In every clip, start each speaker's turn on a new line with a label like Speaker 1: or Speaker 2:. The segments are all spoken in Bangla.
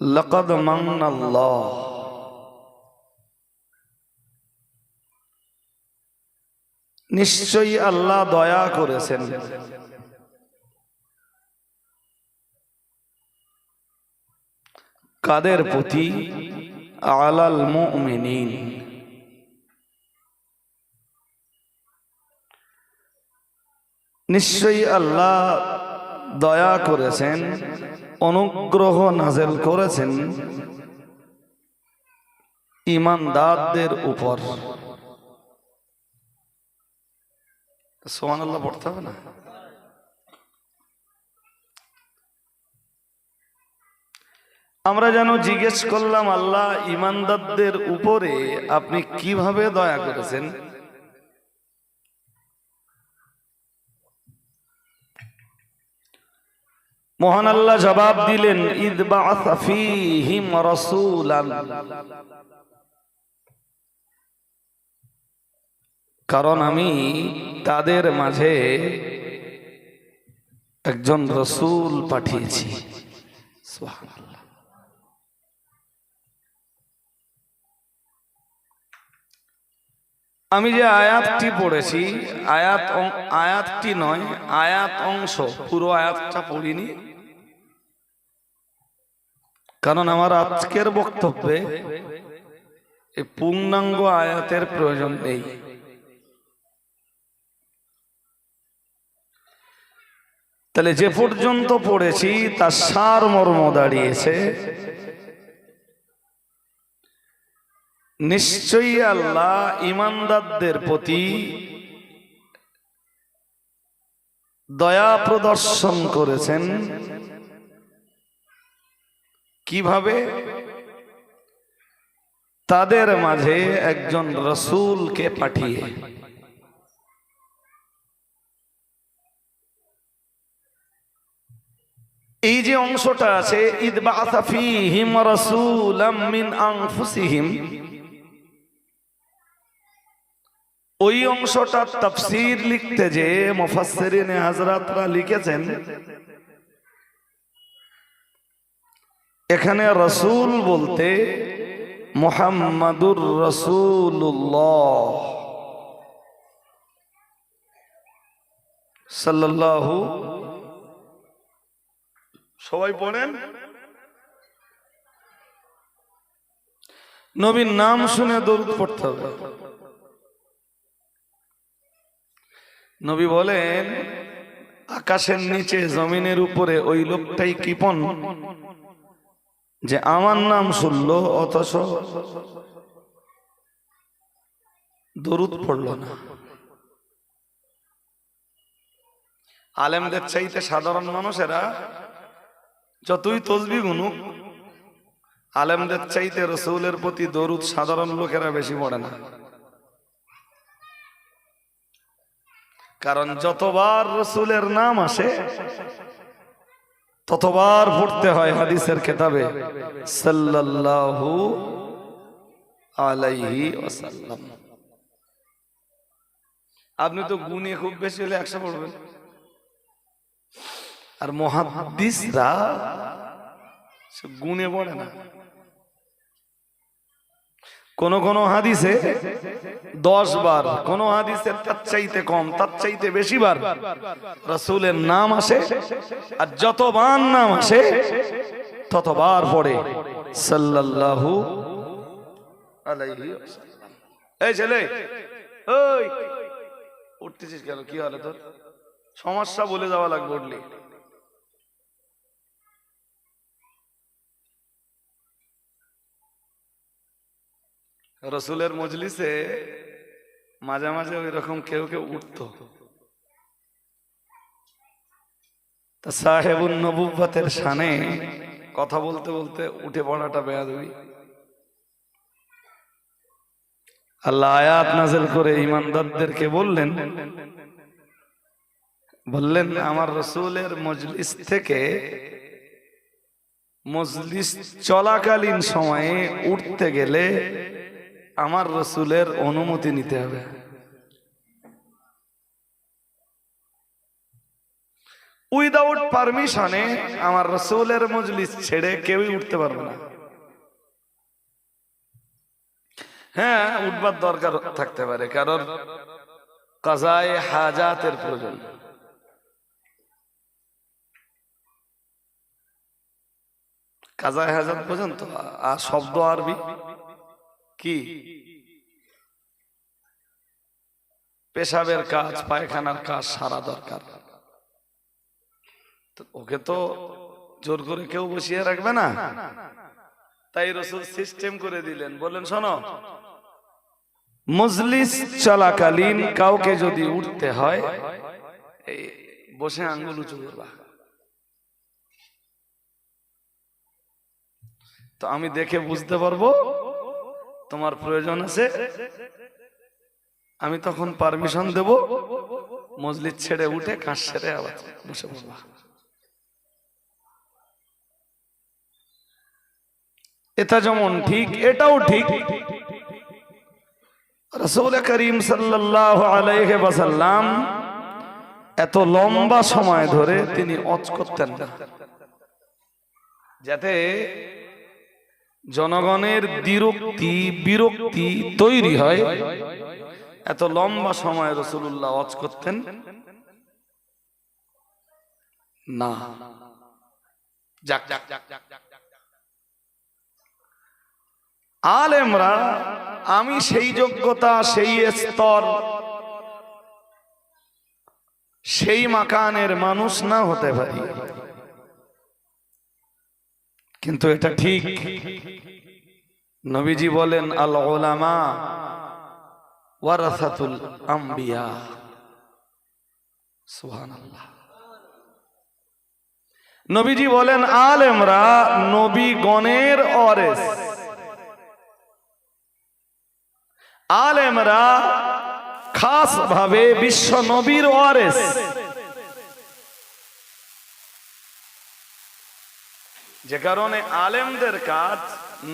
Speaker 1: لقد من الله নিশ্চয়ই আল্লাহ দয়া করেছেন কাদের প্রতি আলাল মুমিনিন নিশ্চয়ই আল্লাহ দয়া করেছেন অনুগ্রহ নাজেল করেছেন ইমানদারদের উপর। সোমান আল্লাহ পড়তে হবে না? আমরা যেন জিজ্ঞেস করলাম, আল্লাহ ইমানদারদের উপরে আপনি কীভাবে দয়া করেছেন? মহান আল্লাহ জবাব দিলেন কারণ আমি তাদের মাঝে একজন রসুল পাঠিয়েছি সুবহানাল্লাহ। আমি যে আয়াতটি পড়েছি আয়াত আয়াতটি নয় আয়াত অংশ পুরো আয়াতটা পড়িনি। কারণ আমার আজকের বক্তব্যে এই পূর্ণাঙ্গ আয়াতের প্রয়োজন নেই। তাহলে যে পর্যন্ত পড়েছি তার সার মর্ম দাঁড়িয়েছে। নিশ্চয়ই আল্লাহ ইমানদারদের প্রতি দয়া প্রদর্শন করেছেন। কীভাবে? তাদের মাঝে একজন রসুলকে পাঠিয়ে। এই যে অংশটা আছে ঈদ বাসাফিহিম রাসূলাম মিন আনফুসিহিম। ওই অংশটা তাফসীর লিখতে যে মুফাসসিরিনে হাজরাতরা লিখেছেন, এখানে রসুল বলতে মুহাম্মাদুর রসুল্লাহ সাল্লাল্লাহু সবাই পড়েন? নবীর নাম শুনে দরুদ পড়তে হবে। নবী বলেন, আকাশের নিচে জমিনের উপরে ওই লোকটাই কৃপন যে আমার নাম শুনল, অথচ দরুদ পড়ল না। আলেমদের চাইতে সাধারণ মানুষেরা যতই তসবি গুনুক, আলেমদের চাইতে রসৌলের প্রতি দরুদ সাধারণ লোকেরা বেশি পড়ে না। কারণ যতবার রসুলের নাম আসে, ততবার পড়তে হয় হাদিসের খেতাবে সাল্লাল্লাহু আলাইহি ওয়াসাল্লাম। আপনি তো গুনে খুব বেশি হলে একশো পড়বেন। আর মহাদিসরা গুনে পড়ে না। কোন কোন হাদিসে দশ বার, কোন হাদিসে তার চাইতে কম, তার চাইতে বেশি বার রসুলের নাম আসে আর যতবার নাম আসে ততবার পড়ে সাল্লাল্লাহু এই ছেলে ওই উঠতেছিস কেন? কি হলো তোর? সমস্যা বলে যাওয়া লাগবে উঠলি। রসুলের মজলিসে মাঝে মাঝে ওই রকম কেউ কেউ উঠতো। তা সাহেবুন সানে কথা বলতে বলতে উঠে পড়াটা বেয়াদবি। আল্লাহ আয়াত নাজেল করে ইমানদারদেরকে বললেন বললেন, আমার রসুলের মজলিস থেকে মজলিস চলাকালীন সময়ে উঠতে গেলে আমার রসুলের অনুমতি নিতে হবে। উইদাউট পারমিশনে আমার রসুলের মজলিস ছেড়ে কেউই উঠতে পারবে না। হ্যাঁ উঠবার দরকার থাকতে পারে, কারণ কাজায় হাজাতের প্রয়োজন। কাজায় হাজাত পর্যন্ত আর শব্দ আরবি। কি? পেশাবের কাজ, পায়খানার কাজ সারা দরকার। ওকে তো জোর করে কেউ বসিয়ে রাখবে না? তাই রসুল সিস্টেম করে দিলেন। বললেন, শোনো, মজলিস চলাকালীন কাউকে যদি উঠতে হয় বসে আঙ্গুল উঁচু করবা। তো আমি দেখে বুঝতে পারব তোমার প্রয়োজন আছে, আমি তখন পারমিশন দেব মজলিস ছেড়ে উঠে কাজ সেরে আবার বসে পড়বা। এটা যেমন ঠিক, এটাও ঠিক। রসুল করিম ওয়াসাল্লাম এত লম্বা সময় ধরে তিনি অচ করতেন না। যাতে জনগণের বিরক্তি বিরক্তি তৈরি হয়। এত লম্বা সময় রসুল্লাহ অচ করতেন? না। আলেমরা, আমি সেই যোগ্যতা, সেই স্তর, সেই মাকানের মানুষ না হতে পারি। কিন্তু এটা ঠিক। নবীজি বলেন আল ওলামা ওয়ারাসাতুল আম্বিয়া। সুবহানাল্লাহ। নবীজি বলেন, আলেমরা নবী গণের অরেস। আলেমরা খাস ভাবে বিশ্ব নবীর ওয়ারেস যে কারণে আলেমদের কাজ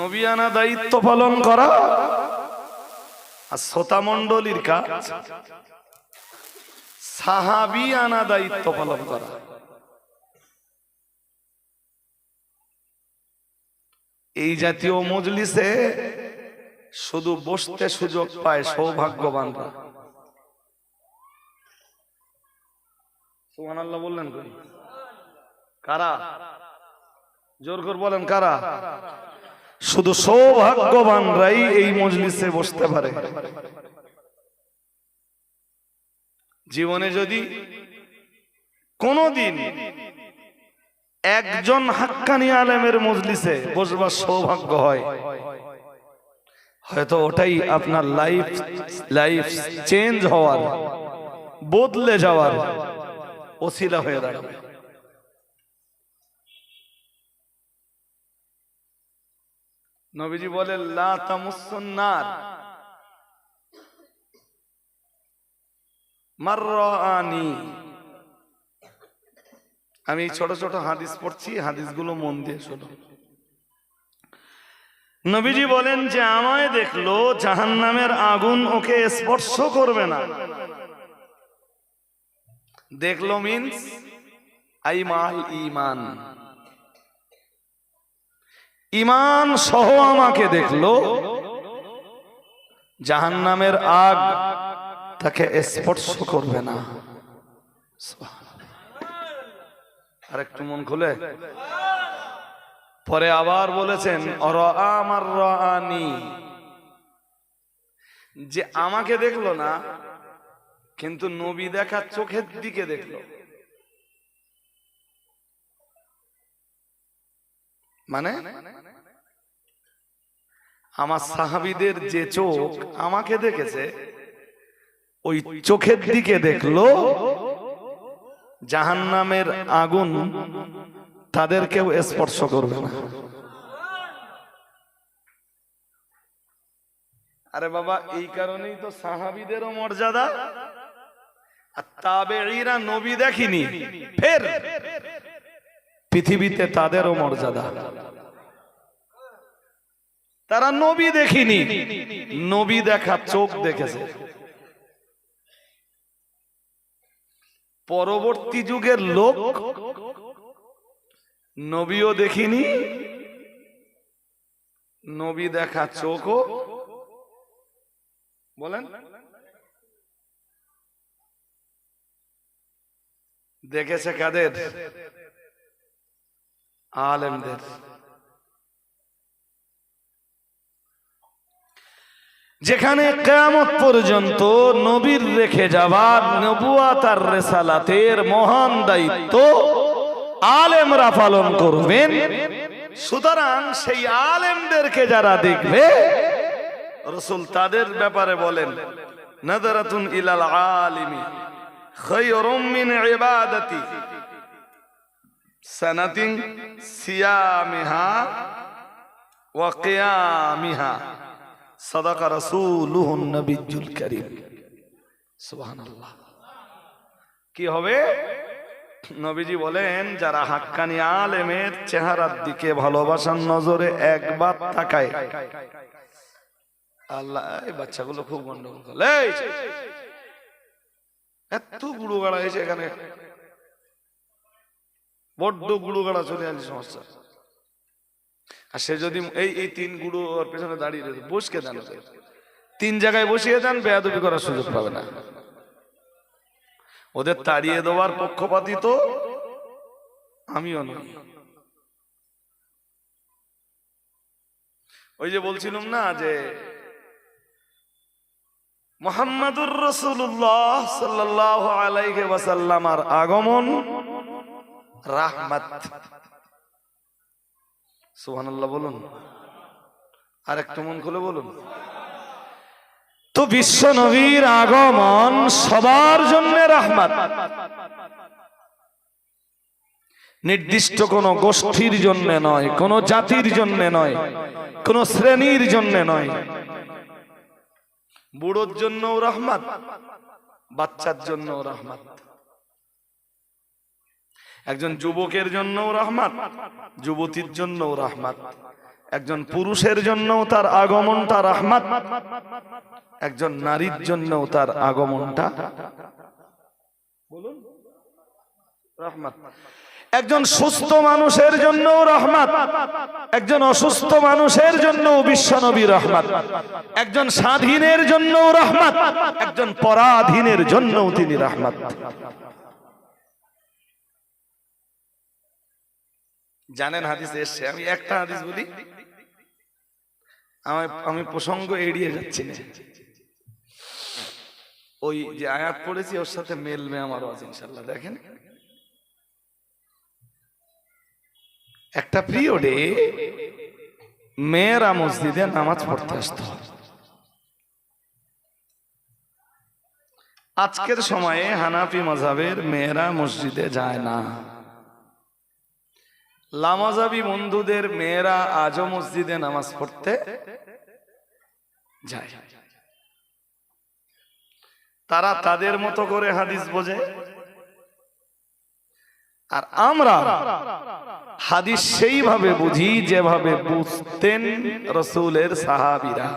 Speaker 1: নবিয়ানা দায়িত্ব পালন করা আর শ্রোতা মণ্ডলীর কাজ আনা দায়িত্ব পালন করা। এই জাতীয় মজলিসে শুধু বসতে সুযোগ পায় সৌভাগ্যবানরা। বললেন কারা? জোর করে বলেন, কারা? শুধু সৌভাগ্যবানরাই এই মজলিসে বসতে পারে। জীবনে যদি কোনদিন একজন হাক্কানি আলেমের মজলিসে বসবার সৌভাগ্য হয়, হয়তো ওটাই আপনার লাইফ লাইফ চেঞ্জ হওয়ার, বদলে যাওয়ার ওসিলা হয়ে দাঁড়াবে। নবীজি বলে লা তামুসুন্নার। মাররানি আমি ছোট ছোট হাদিস পড়ছি, হাদিসগুলো মন দিয়ে শোনো। নবীজি বলেন যে, আমায় দেখল জাহান্নামের আগুন ওকে স্পর্শ করবে না। দেখল মিন্স আইমাল ইমান ইমান সহ আমাকে দেখল, জাহান্নামের আগ তাকে স্পর্শ করবে না। আর একটু মন খুলে। পরে আবার বলেছেন আমার রানি যে আমাকে দেখল না, কিন্তু নবী দেখা চোখের দিকে দেখল। মানে? আমার সাহাবিদের যে চোখ আমাকে দেখেছে ওই চোখের দিকে দেখল জাহান্নামের আগুন। তাদেরকেও স্পর্শ করবে না। আরে বাবা এই কারণেই তো সাহাবিদেরও মর্যাদা। আর তাবেঈরা নবী দেখিনি। ফের পৃথিবীতে তাদেরও মর্যাদা। তারা নবী দেখিনি, নবী দেখা চোখ দেখেছে। পরবর্তী যুগের লোক নবীও দেখিনি, নবী দেখা চোখও। বলেন। দেখেছে কাদের? আলেমদের যেখানে কেয়ামত পর্যন্ত নবীর রেখে যাবার নবুয়াত আর রেসালাতের মহান দায়িত্ব আলেমরা পালন করবেন। সুতরাং সেই আলেমদেরকে যারা দেখবে, রসুল তাদের ব্যাপারে বলেন, নজরাতুন ইলাল আলিমি খায়রুম মিন ইবাদাতি সানাতিন সিয়ামিহা ওয়া কিয়ামিহা। সাদাকা রাসূলুহুন নবিয়্যুল কারীম। সুবহানাল্লাহ। কি হবে? নবীজি বলেন, যারা হাক্কানি আলেমের চেহারার দিকে ভালোবাসার নজরে একবার তাকায়, আল্লাহ, এই বাচ্চাগুলো খুব এত গুড়ো গাড়া হয়েছে এখানে। বড্ড গুড়ো গাড়া চলে আসছে সমস্যা। আর সে যদি এই এই তিন গুঁড়ো ওর পেছনে দাঁড়িয়ে রয়েছে, বসকে দেন তিন জায়গায় বসিয়ে দেন, বেয়াদবি করার সুযোগ পাবে না। ওদের তাড়িয়ে দেওয়ার পক্ষপাতী তো আমিও নই। ওই যে বলছিলাম না যে, মোহাম্মদুর রসুল্লাহ সাল্লাহ আলাইহি ওয়াসাল্লামার আগমন রাহমাত। বলুন। আর মন খুলে বলুন। তো বিশ্ব নবীর আগমন সবার জন্য রাহমাত। নির্দিষ্ট কোন গোষ্ঠীর জন্য নয়, কোন জাতির জন্য নয়, কোন শ্রেণির জন্য নয়। বুড়োর জন্যও রহমত, বাচ্চার জন্যও রহমত। একজন যুবকের জন্যও রহমত, যুবতীর জন্যও রহমত। একজন পুরুষের জন্যও তার আগমনটা রহমত। একজন নারীর জন্যও তার আগমনটা বলুন। রহমত। একজন সুস্থ মানুষের জন্য রহমত। একজন অসুস্থ মানুষের জন্য বিশ্বনবী রহমত। একজন স্বাধীনের জন্য রহমত। একজন পরাধীনের জন্য তিনি রহমত। জানেন হাদিস এসছে। আমি একটা হাদিস বলি আমি আমি প্রসঙ্গ এড়িয়ে যাচ্ছি ওই যে আয়াত পড়েছি, ওর সাথে মেলবে আমার আওয়াজ ইনশাল্লাহ দেখেন। একটা পিরিয়ডে মেয়েরা মসজিদে নামাজ পড়তে আসতো। আজকের সময়ে হানাফি মজাবের মেয়েরা মসজিদে যায় না। লামাজাবি বন্ধুদের মেয়েরা আজও মসজিদে নামাজ পড়তে যায়। তারা তাদের মতো করে হাদিস বোঝে। আর আমরা হাদিস সেইভাবে বুঝি যেভাবে বুঝতেন রসুলের সাহাবিরা।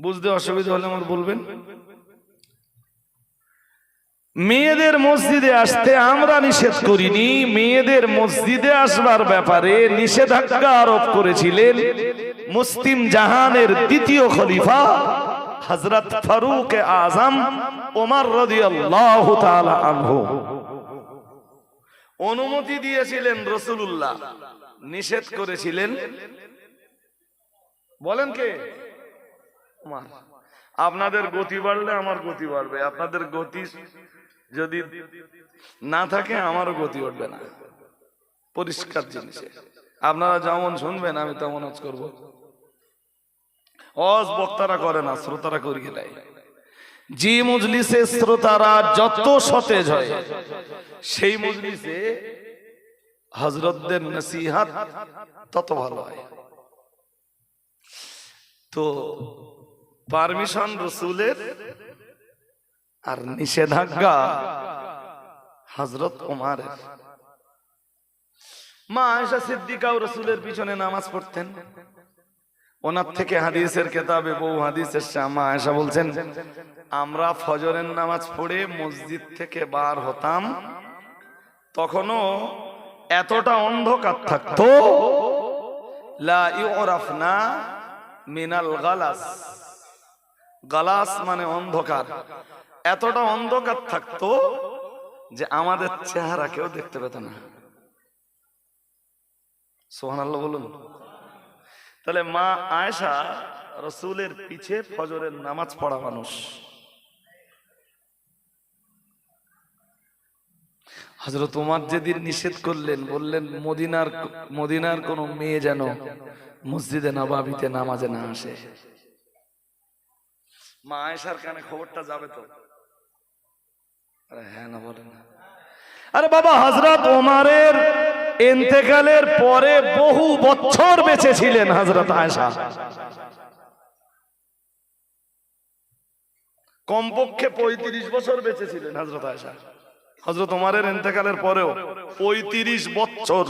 Speaker 1: বুঝতে অসুবিধা হলে আমার বলবেন? মেয়েদের মসজিদে আসতে আমরা নিষেধ করিনি। মেয়েদের মসজিদে আসবার ব্যাপারে নিষেধাজ্ঞা আরোপ করেছিলেন মুসলিম জাহানের দ্বিতীয় খলিফা হজরত ফারুক আজম ওমর অনুমতি দিয়েছিলেন রসুল্লাহ নিষেধ করেছিলেন। বলেন কে? আপনাদের গতি বাড়লে আমার গতি বাড়বে। আপনাদের গতি যদি না থাকে, আমারও গতি উঠবে না। পরিষ্কার জিনিসে। আপনারা যেমন শুনবেন, আমি তেমন আজ করব। অজ বক্তারা করে না, শ্রোতারা করিয়ে দেয়। যে মজলিসে শ্রোতারা যত সতেজ হয়, সেই মজলিসে হজরতদের নসিহাত তত ভালো হয়। তো পারমিশন রসুলের আর নিষেধাজ্ঞা হজরত ওমারের। মা আয়েশা সিদ্দিকাও রসুলের পিছনে নামাজ পড়তেন। ওনার থেকে হাদিসের কেতাবে বহু হাদিস এসছে। আম্মা আয়েশা বলছেন, আমরা ফজরের নামাজ পড়ে মসজিদ থেকে বার হতাম, তখনও এতটা অন্ধকার থাকতো। লা ইউরাফনা মিনাল গালাস। গালাস মানে অন্ধকার। এতটা অন্ধকার থাকতো যে আমাদের চেহারা কেউ দেখতে পেত না। সোহানাল্লাহ বলুন। তাহলে মা আয়েশা রসুলের পিছে ফজরের নামাজ পড়া মানুষ। হজরত তোমার যেদিন নিষেধ করলেন, বললেন, মদিনার মদিনার কোন মেয়ে যেন মসজিদে নবাবিতে নামাজে না আসে। মা আয়েশার কানে খবরটা যাবে তো? হ্যাঁ না বলে না। আরে বাবা হজরত ওমারের ইন্তেকালের পরে বহু বছর বেঁচে ছিলেন হজরত আয়েশা। কমপক্ষে পঁয়ত্রিশ বছর বেঁচে ছিলেন হজরত আয়েশা। হজরত ওমারের ইন্তেকালের পরেও পঁয়ত্রিশ বছর।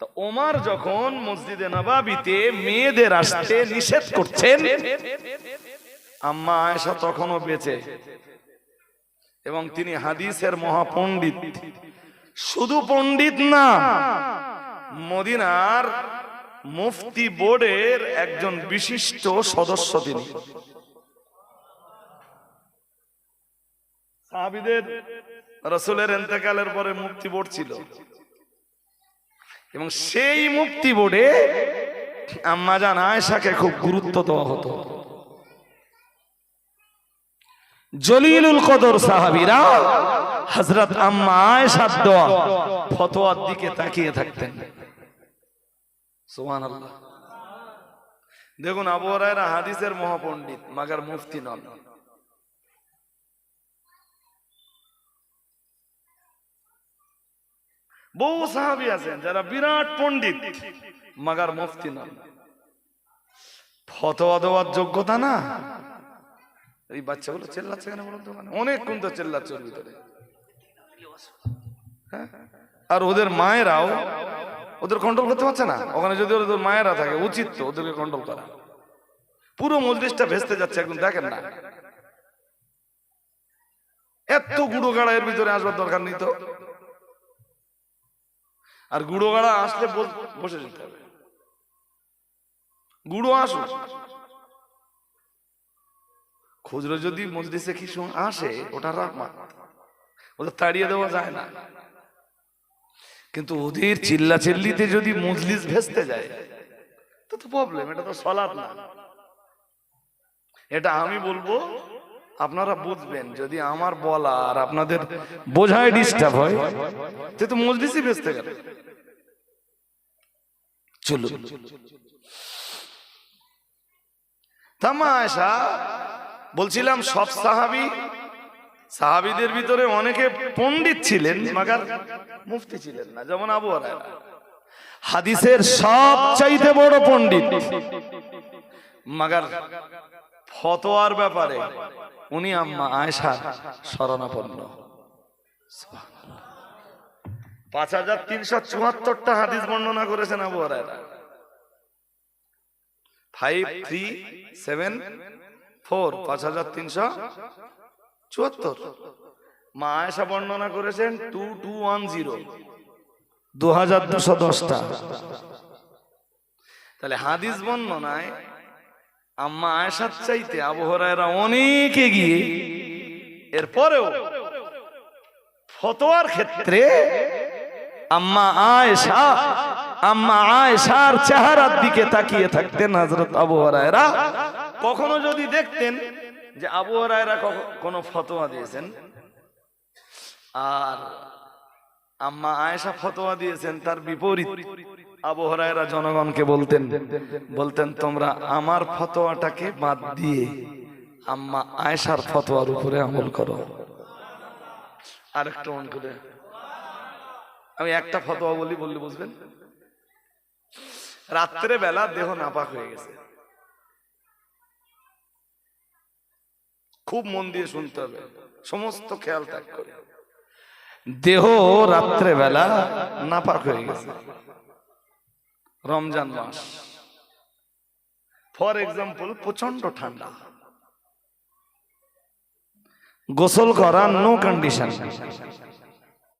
Speaker 1: তা ওমার যখন মসজিদে নবাবিতে মেয়েদের আসতে নিষেধ করছেন, আম্মা তখনও বেঁচে। এবং তিনি হাদিসের মহাপণ্ডিত। শুধু পণ্ডিত না, মদিনার মুফতি বোর্ডের একজন বিশিষ্ট সদস্য তিনি। সাহাবিদের রসুলের এন্তেকালের পরে মুক্তি বোর্ড ছিল। এবং সেই মুক্তি বোর্ডে আম্মাজান আয়েশাকে খুব গুরুত্ব দেওয়া হতো। জলিলুল কদর সাহাবিরা হজরত আম্মা আয়েশার দেওয়া ফতোয়ার দিকে তাকিয়ে থাকতেন। সুবহানাল্লাহ। দেখুন আবু হুরায়রা হাদিসের মহাপণ্ডিত, মাগার মুফতি নন। বহু সাহাবি আছেন যারা বিরাট পণ্ডিত, মাগার মুফতি নন ফতোয়া দেওয়ার যোগ্যতা না? এই বাচ্চাগুলো চেল্লাচ্ছে কেন বলুন মানে? অনেক কোন চেল্লাচ্ছে ওর ভিতরে। হ্যাঁ? আর ওদের মায়েরাও ওদের কন্ট্রোল করতে পারছে না? ওখানে যদি ওদের মায়েরা থাকে, উচিত তো ওদেরকে কন্ট্রোল করা। পুরো মজলিসটা ভেস্তে যাচ্ছে একদম দেখেন না। এত গুঁড়ো গাড়া এর ভিতরে আসবার দরকার নেই তো। আর গুঁড়ো গাড়া আসলে বসে যেতে হবে। গুঁড়ো আসুক। খুচরো যদি মজলিসে কিছু আসে, ওটা রাখমা ওদের তাড়িয়ে দেওয়া যায় না। কিন্তু ওদের চিল্লা চিল্লিতে যদি মজলিস ভেস্তে যায়, তো তো প্রবলেম এটা তো সলাপ না। এটা আমি বলব আপনারা বুঝবেন যদি আমার বলা আর আপনাদের বোঝায় ডিস্টার্ব হয় তো মজলিসই ভেস্তে গেল। চলুন। তামাশা বলছিলাম সব সাহাবি সাহাবিদের ভিতরে অনেকে পণ্ডিত ছিলেন মাগার মুফতি ছিলেন না যেমন আবু হরায়রা হাদিসের সব চাইতে বড় পণ্ডিত মাগার ফতোয়ার ব্যাপারে উনি আম্মা আয়েশা শরণাপন্ন পাঁচ হাজার তিনশো চুয়াত্তরটা হাদিস বর্ণনা করেছেন Abu five three seven four পাঁচ হাজার তিনশো চুয়াত্তর। মা আয়েশা বর্ণনা করেছেন টু টু ওয়ান জিরো দু হাজার দুশো দশটা। তাহলে হাদিস বর্ণনায় আম্মা আয়েশার চাইতে আবহরায়রা অনেক এগিয়ে। এরপরেও ফতোয়ার ক্ষেত্রে আম্মা আয়েশা, আম্মা আয়েশার চেহারার দিকে তাকিয়ে থাকতেন হযরত আবু হুরায়রা। কখনো যদি দেখতেন যে আবু হুরায়রা কখ- কোনো ফতোয়া দিয়েছেন, আর আম্মা আয়েশা ফতোয়া দিয়েছেন, তার বিপরীত আবু হুরায়রা জনগণকে বলতেন বলতেন, তোমরা আমার ফতোয়াটাকে বাদ দিয়ে আম্মা আয়েশার ফতোয়ার উপরে আমল করো। আরেকটা মন করে আমি একটা ফতোয়া বলি, বললে বুঝবেন? রাত্রে বেলা দেহ নাপাক হয়ে গেছে। খুব মন দিয়ে শুনতে হবে, সমস্ত খেয়াল ত্যাগ করে। দেহ রাত্রে বেলা নাপাক হয়ে গেছে। রমজান মাস। ফর এক্সাম্পল প্রচণ্ড ঠান্ডা। গোসল করার নো কন্ডিশন